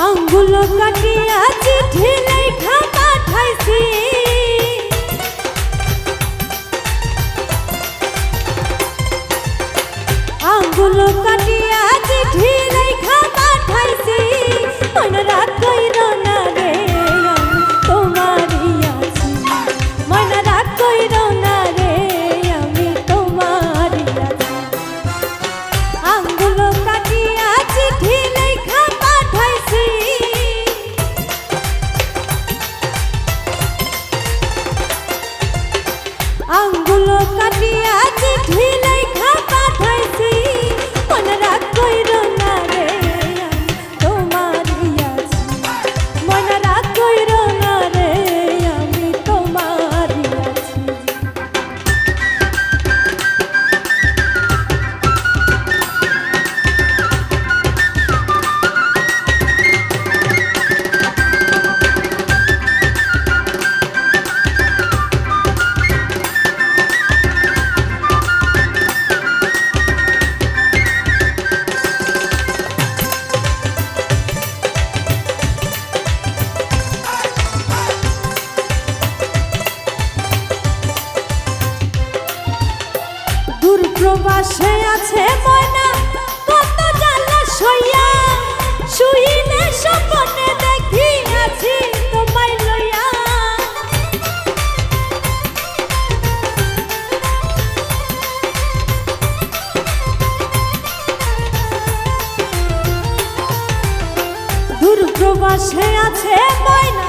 আঙ্গুল কাটিয়া চিঠি লেখা পাঠাইছি আঙ্গুল প্রবাসে আছে ময়না কত জ্বালা সইয়া শুইলে স্বপ্নে দেখি আছি তোমায় লইয়া। দূর প্রবাসে আছে ময়না